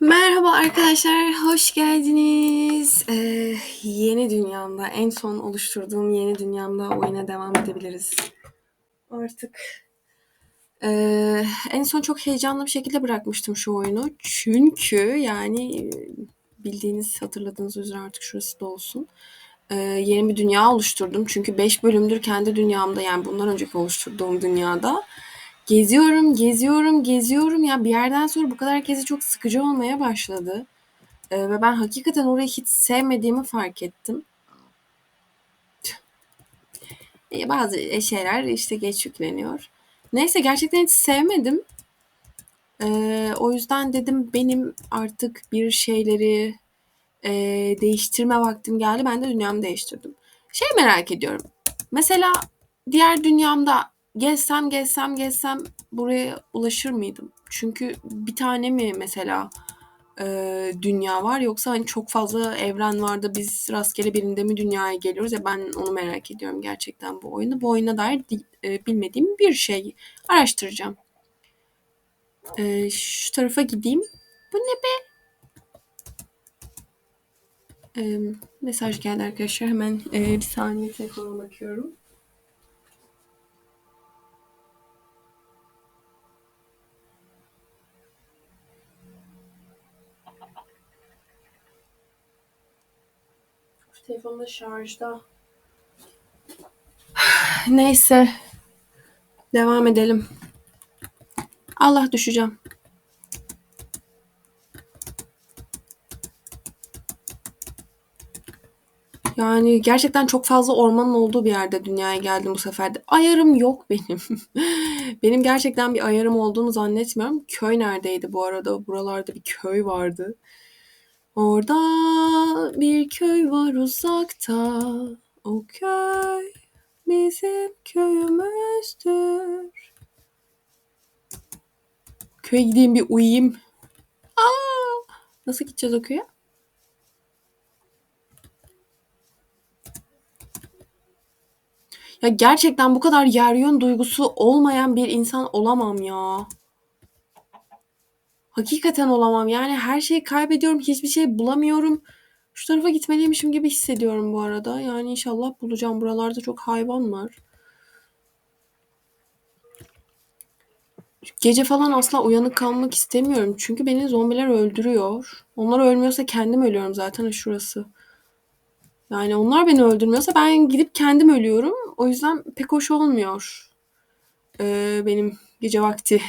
Merhaba arkadaşlar, hoş geldiniz. Ee, yeni dünyamda, en son oluşturduğum yeni dünyamda oyuna devam edebiliriz. Artık ee, en son çok heyecanlı bir şekilde bırakmıştım şu oyunu. Çünkü yani bildiğiniz, hatırladığınız üzere artık şurası da olsun. Ee, yeni bir dünya oluşturdum. Çünkü 5 bölümdür kendi dünyamda yani bundan önceki oluşturduğum dünyada Geziyorum, geziyorum, geziyorum. Ya bir yerden sonra bu kadar gezi çok sıkıcı olmaya başladı. Ee, ve ben hakikaten orayı hiç sevmediğimi fark ettim. Ee, bazı şeyler işte geç yükleniyor. Neyse gerçekten hiç sevmedim. Ee, o yüzden dedim benim artık bir şeyleri e, değiştirme vaktim geldi. Ben de dünyamı değiştirdim. Şey merak ediyorum. Mesela diğer dünyamda gezsem gezsem gezsem buraya ulaşır mıydım? Çünkü bir tane mi mesela e, dünya var yoksa hani çok fazla evren var da biz rastgele birinde mi dünyaya geliyoruz ya ben onu merak ediyorum gerçekten bu oyunu. Bu oyuna dair e, bilmediğim bir şey araştıracağım. E, şu tarafa gideyim. Bu ne be? E, mesaj geldi arkadaşlar. Hemen e, bir saniye telefona bakıyorum. Telefonum da şarjda. Neyse. Devam edelim. Allah düşeceğim. Yani gerçekten çok fazla ormanın olduğu bir yerde dünyaya geldim bu sefer de. Ayarım yok benim. benim gerçekten bir ayarım olduğunu zannetmiyorum. Köy neredeydi bu arada? Buralarda bir köy vardı. Orada bir köy var uzakta. O köy bizim köyümüzdür. Köye gideyim bir uyuyayım. Aa, nasıl gideceğiz o köye? Ya gerçekten bu kadar yer yön duygusu olmayan bir insan olamam ya. Hakikaten olamam. Yani her şeyi kaybediyorum. Hiçbir şey bulamıyorum. Şu tarafa gitmeliymişim gibi hissediyorum bu arada. Yani inşallah bulacağım. Buralarda çok hayvan var. Gece falan asla uyanık kalmak istemiyorum. Çünkü beni zombiler öldürüyor. Onlar ölmüyorsa kendim ölüyorum zaten şurası. Yani onlar beni öldürmüyorsa ben gidip kendim ölüyorum. O yüzden pek hoş olmuyor. Ee, benim gece vakti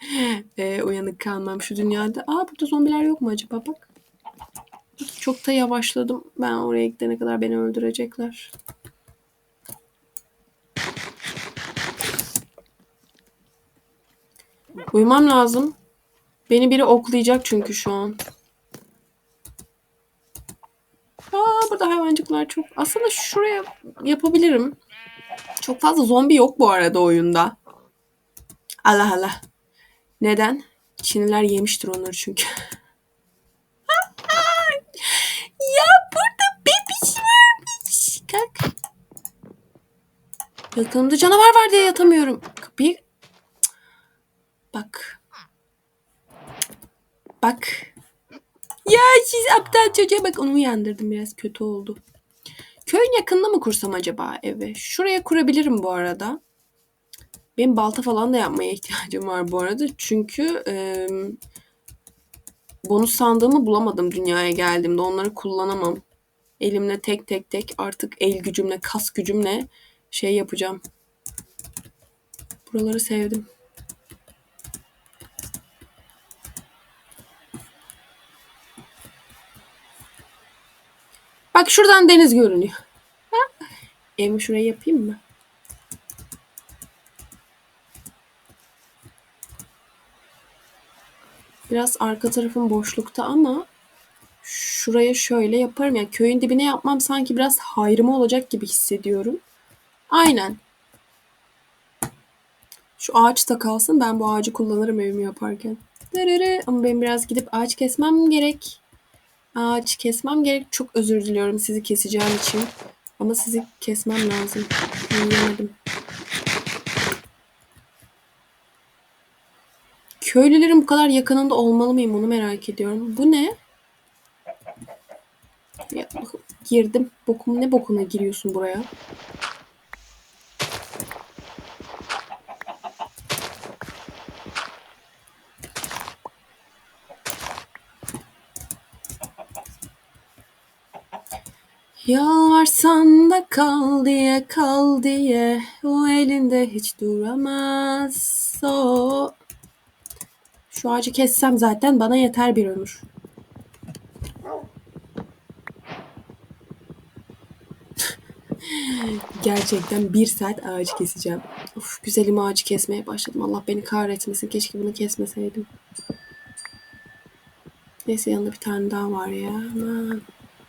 e, uyanık kalmam şu dünyada. Aa burada zombiler yok mu acaba bak. Çok da yavaşladım. Ben oraya gidene kadar beni öldürecekler. Uyumam lazım. Beni biri oklayacak çünkü şu an. Aa burada hayvancıklar çok. Aslında şuraya yapabilirim. Çok fazla zombi yok bu arada oyunda. Allah Allah. Neden? Çinliler yemiştir onları çünkü. ya burada bebiş varmış. Kalk. Yakınımda canavar var diye yatamıyorum. Kapıyı... Bak. Bak. Ya siz aptal çocuğa bak onu uyandırdım biraz kötü oldu. Köyün yakınında mı kursam acaba evi? Şuraya kurabilirim bu arada. Benim balta falan da yapmaya ihtiyacım var bu arada. Çünkü e, bonus sandığımı bulamadım dünyaya geldiğimde. Onları kullanamam. Elimle tek tek tek artık el gücümle, kas gücümle şey yapacağım. Buraları sevdim. Bak şuradan deniz görünüyor. Evimi şuraya yapayım mı? Biraz arka tarafım boşlukta ama şuraya şöyle yaparım. Yani köyün dibine yapmam sanki biraz hayrıma olacak gibi hissediyorum. Aynen. Şu ağaç da kalsın. Ben bu ağacı kullanırım evimi yaparken. Dırırı. Ama ben biraz gidip ağaç kesmem gerek. Ağaç kesmem gerek. Çok özür diliyorum sizi keseceğim için. Ama sizi kesmem lazım. Yiyemedim. Köylülerin bu kadar yakınında olmalı mıyım onu merak ediyorum. Bu ne? Ya, girdim. Bokum ne bokuna giriyorsun buraya? Yalvarsan da kal diye kal diye o elinde hiç duramaz o. Şu ağacı kessem zaten bana yeter bir ömür. Gerçekten bir saat ağacı keseceğim. Of güzelim ağacı kesmeye başladım. Allah beni kahretmesin. Keşke bunu kesmeseydim. Neyse yanında bir tane daha var ya. Aman.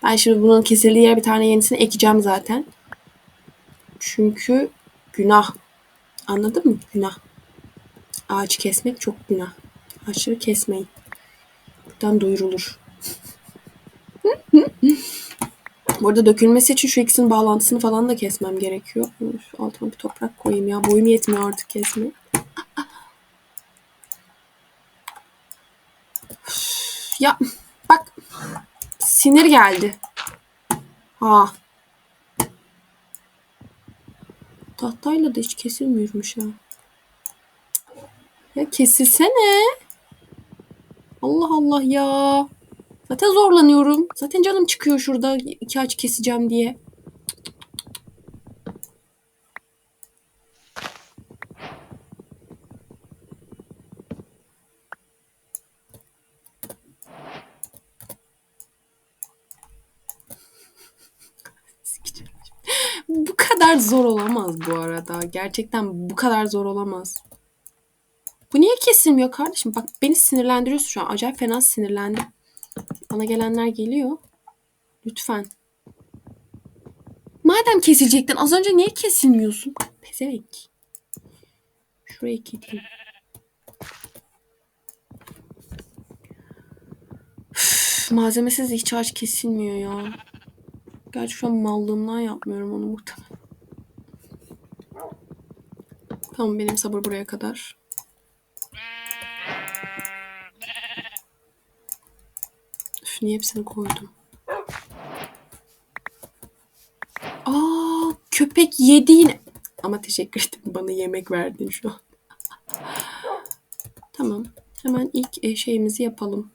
Ben şimdi bunun kesildiği yere bir tane yenisini ekeceğim zaten. Çünkü günah. Anladın mı? Günah. Ağaç kesmek çok günah. Ağaçları kesmeyin. Buradan duyurulur. Bu arada dökülmesi için şu ikisinin bağlantısını falan da kesmem gerekiyor. Şu altıma bir toprak koyayım ya. Boyum yetmiyor artık kesmeye. Ya bak sinir geldi. Ha. Tahtayla da hiç kesilmiyormuş ha. Ya kesilsene. Allah Allah ya. Zaten zorlanıyorum. Zaten canım çıkıyor şurada iki ağaç keseceğim diye. bu kadar zor olamaz bu arada. Gerçekten bu kadar zor olamaz. Kesilmiyor kardeşim? Bak beni sinirlendiriyorsun şu an. Acayip fena sinirlendim. Bana gelenler geliyor. Lütfen. Madem kesilecektin az önce niye kesilmiyorsun? Pezevenk. Şurayı kilitleyin. Üf, Malzemesiz hiç ağaç kesilmiyor ya. Gerçi şu an mallığımdan yapmıyorum onu muhtemelen. Tamam benim sabır buraya kadar. Niye hepsini koydum? Aa, köpek yedi yine. Ama teşekkür ederim bana yemek verdin şu an. tamam. Hemen ilk e, şeyimizi yapalım.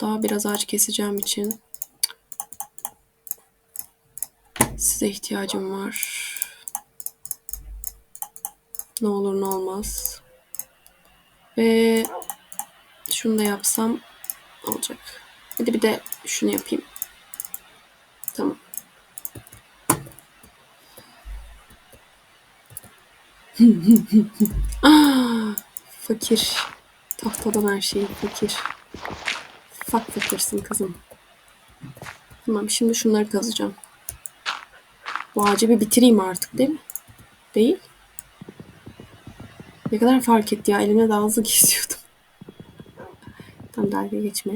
Daha biraz ağaç keseceğim için size ihtiyacım var. Ne olur ne olmaz. Ve şunu da yapsam olacak. Hadi bir de şunu yapayım. Tamam. ah, fakir. Tahtadan her şey fakir. Fak fakirsin kızım. Tamam şimdi şunları kazacağım. Bu ağacı bir bitireyim artık değil mi? Değil. Ne kadar fark etti ya. Elimle daha hızlı kesiyordum. Tam dalga geçme.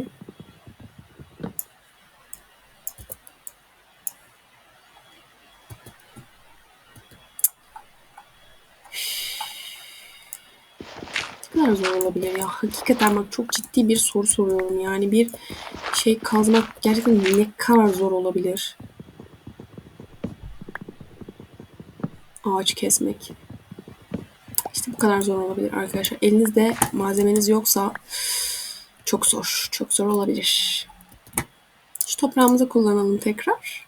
Ne kadar zor olabilir ya. Hakikaten bak çok ciddi bir soru soruyorum. Yani bir şey kazmak gerçekten ne kadar zor olabilir? Ağaç kesmek. Kadar zor olabilir arkadaşlar. Elinizde malzemeniz yoksa çok zor. Çok zor olabilir. Şu toprağımızı kullanalım tekrar.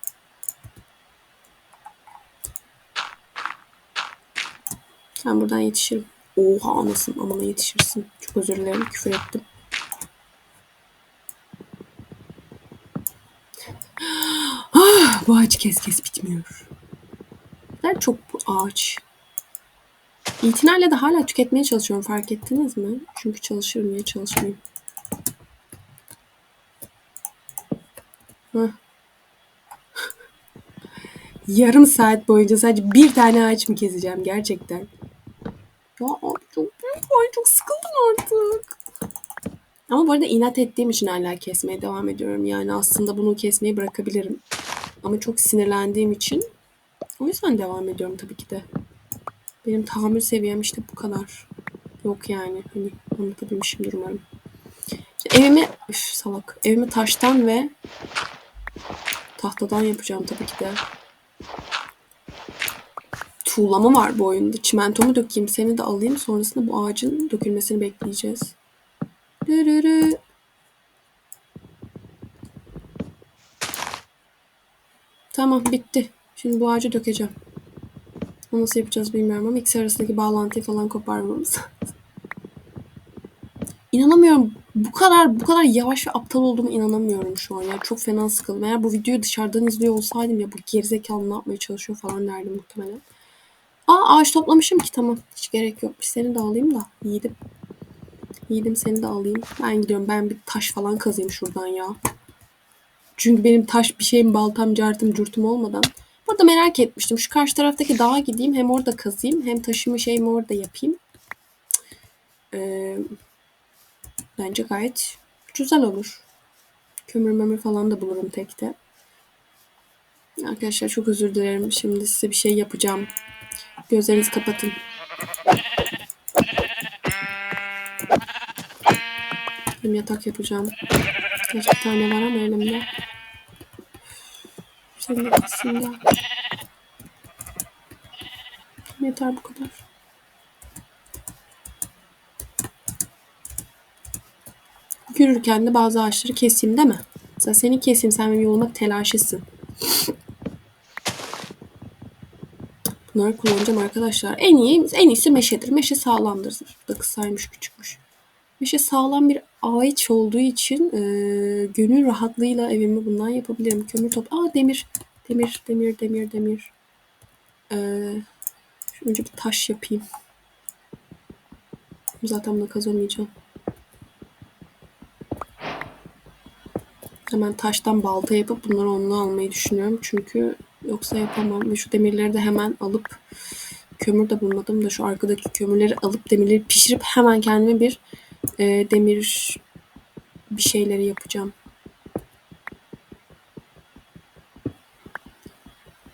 Sen buradan yetişirim. Oha anasın amına yetişirsin. Çok özür dilerim küfür ettim. Ah, bu ağaç kes kes bitmiyor. Ben çok bu ağaç. İtinayla da hala tüketmeye çalışıyorum fark ettiniz mi? Çünkü çalışırım niye çalışmayayım. Yarım saat boyunca sadece bir tane ağaç mı keseceğim gerçekten? Ya çok büyük ay çok sıkıldım artık. Ama bu arada inat ettiğim için hala kesmeye devam ediyorum. Yani aslında bunu kesmeyi bırakabilirim. Ama çok sinirlendiğim için o yüzden devam ediyorum tabii ki de. Benim tahammül seviyem işte bu kadar. Yok yani. Hani anlatabilmişimdir umarım. İşte evimi, üf, salak. Evimi taştan ve tahtadan yapacağım tabii ki de. Tuğlama var bu oyunda. Çimentomu dökeyim. Seni de alayım. Sonrasında bu ağacın dökülmesini bekleyeceğiz. Dırırı. Tamam bitti. Şimdi bu ağacı dökeceğim. Onu nasıl yapacağız bilmiyorum ama ikisi arasındaki bağlantıyı falan koparmamız İnanamıyorum. Bu kadar bu kadar yavaş ve aptal olduğumu inanamıyorum şu an. Yani çok fena sıkıldım. Eğer bu videoyu dışarıdan izliyor olsaydım ya bu gerizekalı ne yapmaya çalışıyor falan derdim muhtemelen. Aa ağaç toplamışım ki tamam. Hiç gerek yok. Seni de alayım da yiğidim. Yiğidim seni de alayım. Ben gidiyorum. Ben bir taş falan kazayım şuradan ya. Çünkü benim taş bir şeyim baltam cartım curtum olmadan. Burada merak etmiştim. Şu karşı taraftaki dağa gideyim. Hem orada kazayım. Hem taşımı şeyimi orada yapayım. Ee, bence gayet güzel olur. Kömür memür falan da bulurum tekte. Arkadaşlar çok özür dilerim. Şimdi size bir şey yapacağım. Gözlerinizi kapatın. Benim yatak yapacağım. Kaç bir tane var ama elimde. Senin kısımda. Yeter bu kadar. Yürürken de bazı ağaçları keseyim değil mi? Mesela seni keseyim sen benim yoluma telaşısın. Bunları kullanacağım arkadaşlar. En iyi, en iyisi meşedir. Meşe sağlamdır. Burada kısaymış, küçükmüş. Meşe sağlam bir ağaç olduğu için e, gönül rahatlığıyla evimi bundan yapabilirim. Kömür top. Aa demir. Demir, demir, demir, demir. Ee, önce bir taş yapayım. Zaten bunu kazamayacağım. Hemen taştan balta yapıp bunları onunla almayı düşünüyorum. Çünkü yoksa yapamam. Ve şu demirleri de hemen alıp kömür de bulmadım da şu arkadaki kömürleri alıp demirleri pişirip hemen kendime bir e, demir bir şeyleri yapacağım.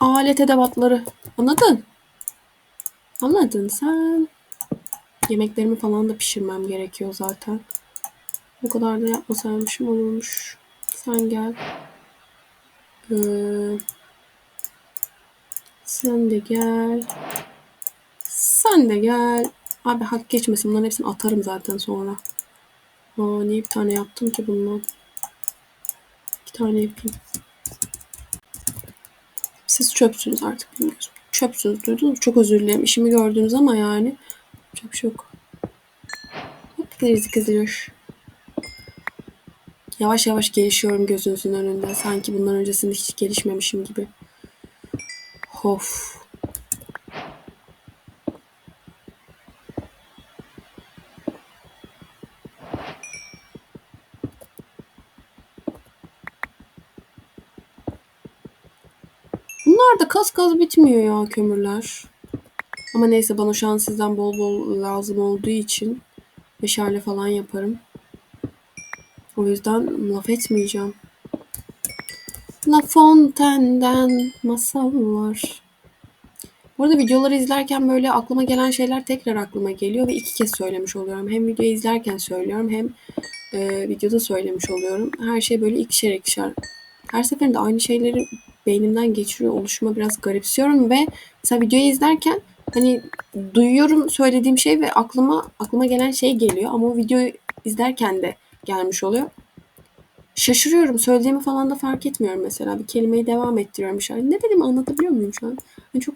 Alet edevatları. Anladın? Anladın sen. Yemeklerimi falan da pişirmem gerekiyor zaten. Bu kadar da yapmasaymışım olurmuş. Sen gel. Ee, sen de gel. Sen de gel. Abi hak geçmesin. Bunların hepsini atarım zaten sonra. Aa, niye bir tane yaptım ki bundan? İki tane yapayım. Siz çöpsünüz artık. Çöpsünüz duydunuz Çok özür dilerim. İşimi gördünüz ama yani. Çok şey yok. Hep gideriz kızıyor. Yavaş yavaş gelişiyorum gözünüzün önünde. Sanki bundan öncesinde hiç gelişmemişim gibi. Of. Bunlar da kas kas bitmiyor ya kömürler. Ama neyse bana şu an sizden bol bol lazım olduğu için meşale falan yaparım. O yüzden laf etmeyeceğim. La Fontaine'den masallar. Bu arada videoları izlerken böyle aklıma gelen şeyler tekrar aklıma geliyor ve iki kez söylemiş oluyorum. Hem videoyu izlerken söylüyorum hem e, videoda söylemiş oluyorum. Her şey böyle ikişer ikişer. Her seferinde aynı şeyleri beynimden geçiriyor oluşuma biraz garipsiyorum ve mesela videoyu izlerken hani duyuyorum söylediğim şey ve aklıma aklıma gelen şey geliyor ama o videoyu izlerken de gelmiş oluyor. Şaşırıyorum. Söylediğimi falan da fark etmiyorum mesela. Bir kelimeyi devam ettiriyorum şey. Ne dedim anlatabiliyor muyum şu an? Yani çok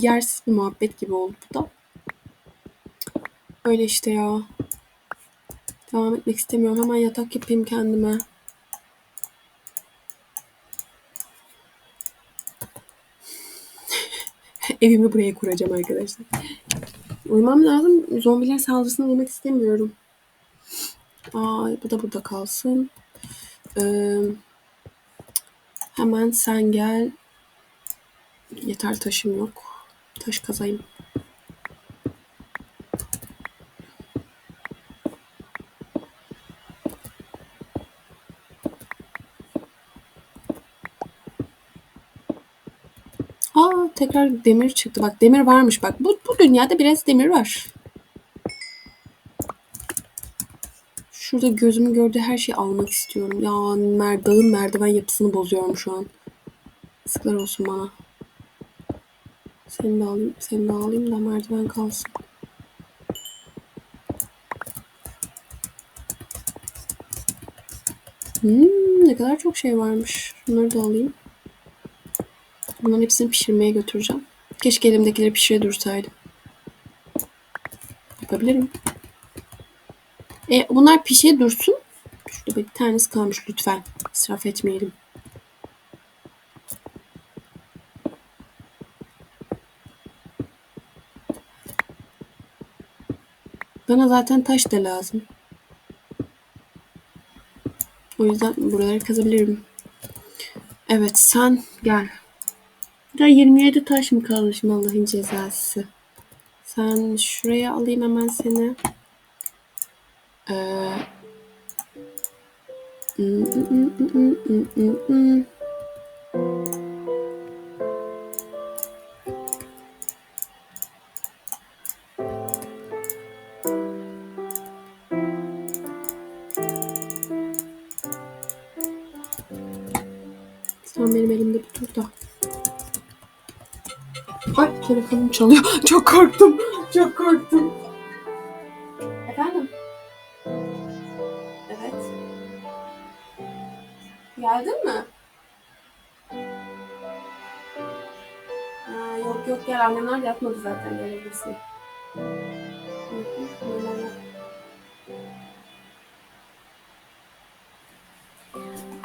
yersiz bir muhabbet gibi oldu bu da. Öyle işte ya. Devam etmek istemiyorum. Hemen yatak yapayım kendime. Evimi buraya kuracağım arkadaşlar. Uyumam lazım. Zombiler saldırısına uğramak istemiyorum. Aa, bu da burada kalsın. Ee, hemen sen gel. Yeter taşım yok. Taş kazayım. Aa tekrar demir çıktı. Bak demir varmış bak. Bu, bu dünyada biraz demir var. Şurada gözümün gördüğü her şeyi almak istiyorum. Ya mer dağın merdiven yapısını bozuyorum şu an. Sıklar olsun bana. Seni de alayım, seni de alayım da merdiven kalsın. Hmm, ne kadar çok şey varmış. Bunları da alayım. Bunların hepsini pişirmeye götüreceğim. Keşke elimdekileri pişire dursaydım. Yapabilirim. E, bunlar pişe dursun. Şurada bir tanesi kalmış lütfen. İsraf etmeyelim. Bana zaten taş da lazım. O yüzden buraları kazabilirim. Evet sen gel. Ya 27 taş mı kaldı şimdi Allah'ın cezası. Sen şuraya alayım hemen seni. Ee, Telefonum çalıyor. Çok korktum. Çok korktum. Efendim? Evet. Geldin mi? Ha, yok yok gel annemler yatmadı zaten gelebilirsin.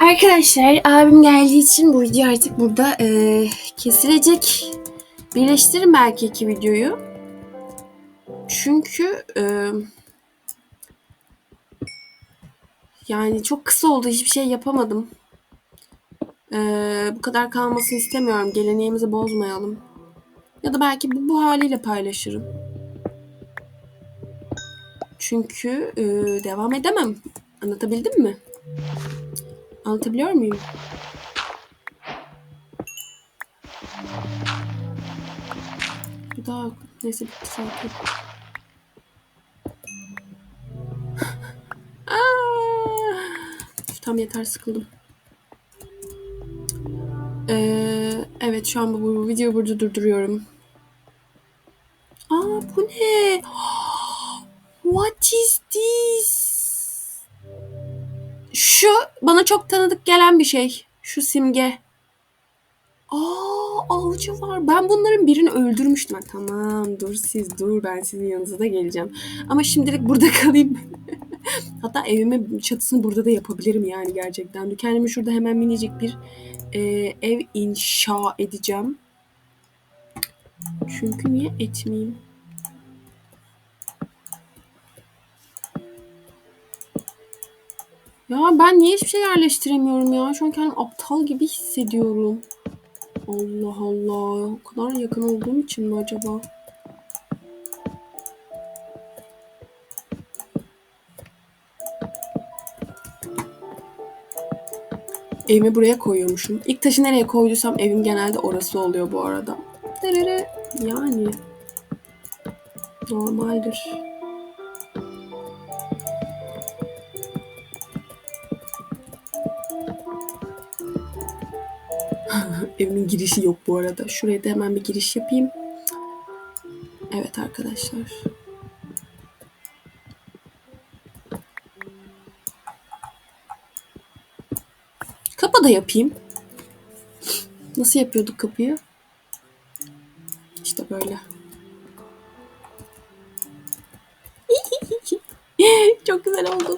Arkadaşlar abim geldiği için bu video artık burada eee, kesilecek. Birleştiririm belki iki videoyu. Çünkü eee, yani çok kısa oldu hiçbir şey yapamadım. Eee, bu kadar kalmasını istemiyorum. Geleneğimizi bozmayalım. Ya da belki bu, bu haliyle paylaşırım. Çünkü eee, devam edemem. Anlatabildim mi? Anlatabiliyor muyum? Daha neyse bitti. Aa! Üf, Tam yeter sıkıldım. Ee, evet şu an bu, bu videoyu burada durduruyorum. Aa bu ne? What is this? Şu bana çok tanıdık gelen bir şey. Şu simge. Aa avcı var. Ben bunların birini öldürmüştüm. Ha, Tamam dur siz dur ben sizin yanınıza da geleceğim. Ama şimdilik burada kalayım. Hatta evime çatısını burada da yapabilirim yani gerçekten. Kendime şurada hemen minicik bir e, ev inşa edeceğim. Çünkü niye etmeyeyim? Ya ben niye hiçbir şey yerleştiremiyorum ya? Şu an kendimi aptal gibi hissediyorum. Allah Allah. O kadar yakın olduğum için mi acaba? Evimi buraya koyuyormuşum. İlk taşı nereye koyduysam evim genelde orası oluyor bu arada. Yani. Normaldir. Girişi yok bu arada. Şuraya da hemen bir giriş yapayım. Evet arkadaşlar. Kapı da yapayım. Nasıl yapıyorduk kapıyı? İşte böyle. Çok güzel oldu.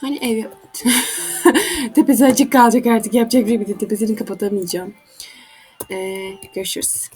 Hani ev yap- Tepesi açık kalacak artık. Yapacak bir şey. Tepesini kapatamayacağım. Ee, görüşürüz.